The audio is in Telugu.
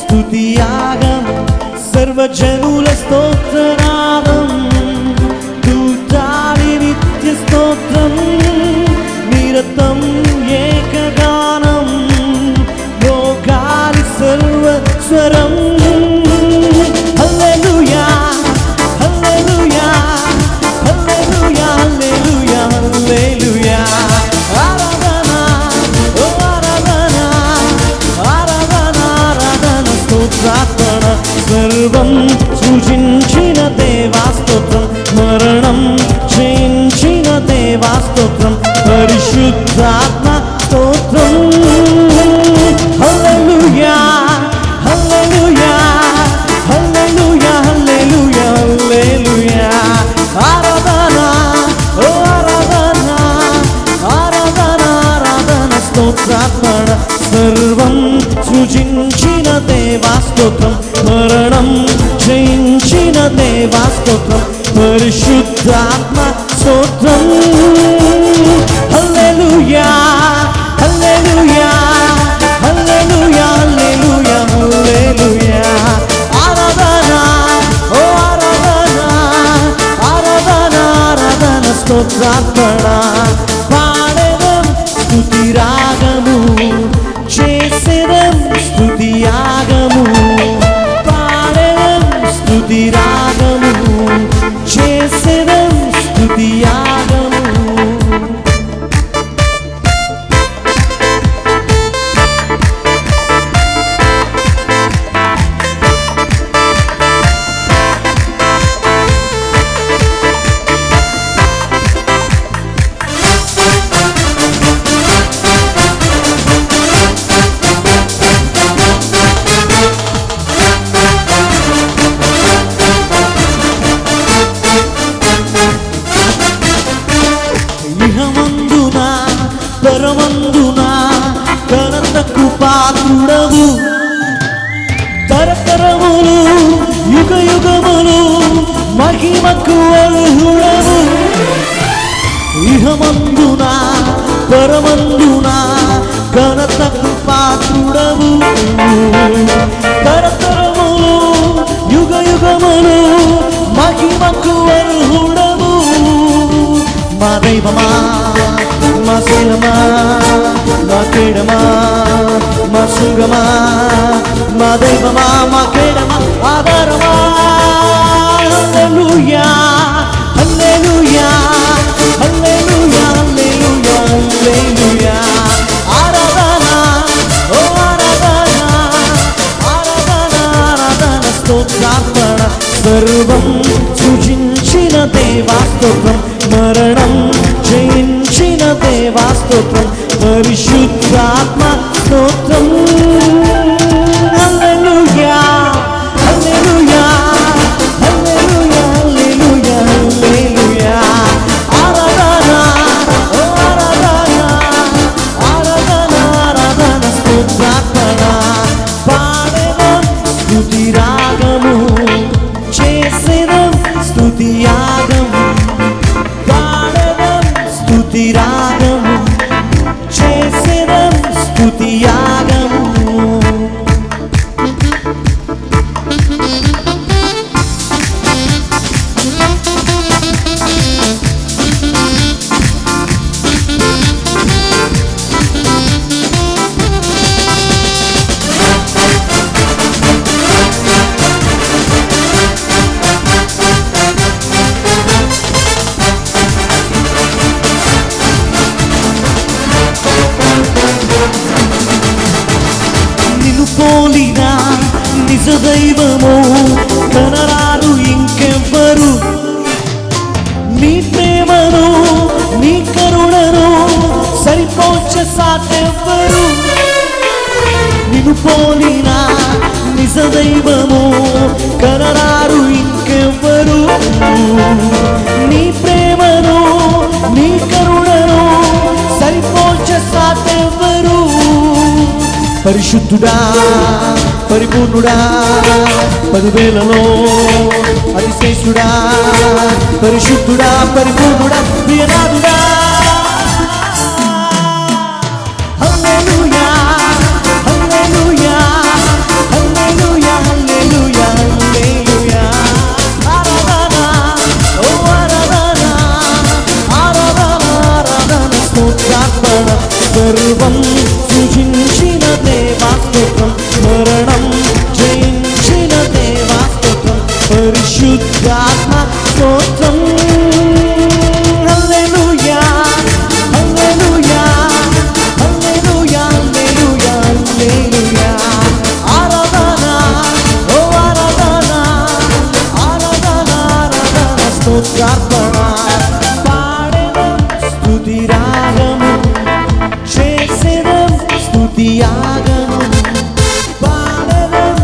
స్థుతియాగం సర్వజనుల స్తోత్రనాదం దూతాలి నిత్య స్తోత్రం నిరతం ఏకగానం లోకాలి సర్వస్వరం స్తోత్రార్పణ సర్వం సృజించిన దేవాస్తోత్రం మరణం జయించిన దేవాస్తోత్రం పరిశుద్ధాత్మ స్తోత్రం. హల్లెలూయా హల్లెలూయా హల్లెలూయా హల్లెలూయా హల్లెలూయా. ఆరాధన ఓ ఆరాధన ఆరాధన ఆరాధన స్తోత్రాత్మణ సర్వం సృజించిన దేవాస్తోత్రం మరణం జయించిన దేవాస్తోత్రం పరిశుద్ధాత్మ స్తోత్రం. హల్లెలూయా హల్లెలూయా హల్లెలూయా హల్లెలూయా హల్లెలూయా. ఆరాధన ఓ ఆరాధన ఆరాధన ఆరాధన స్తోత్రార్పణ. పాడెదం స్తుతి రాగము. ఇహమందున పరమందున ఘనతకు పాత్రుడవు. తరతరములు యుగ యుగములు మహిమకు అర్హుడవు. ఇహమందున పరమందున ఘనతకు పాత్రుడవు. తరతరములు యుగ యుగములు మహిమకు అర్హుడవు. మా దైవమా మా శీలమా మా క్రీడమా మా సుగమా మా దైవమా మా క్రీడమా ఆధారమా. మరణం జయించిన దేవాస్తోత్రం పరిశుద్ధాత్మ స్తోత్రం. సాటెవ్వరు నిన్ను పోలిన నిజ దైవము కనరారు ఇంకెవ్వరు? నీ ప్రేమను నీ కరుణను సరిపోల్చ సాటెవ్వరు పరిశుద్ధుడా పరిపూర్ణుడా పదివేలలో అతిశేషుడా పరిశుద్ధుడా పరిపూర్ణుడా ప్రియనాథుడా. పాడెదం స్తుతి స్తుతిరాగము చేసేదం స్తుతి యాగము. పాడెదం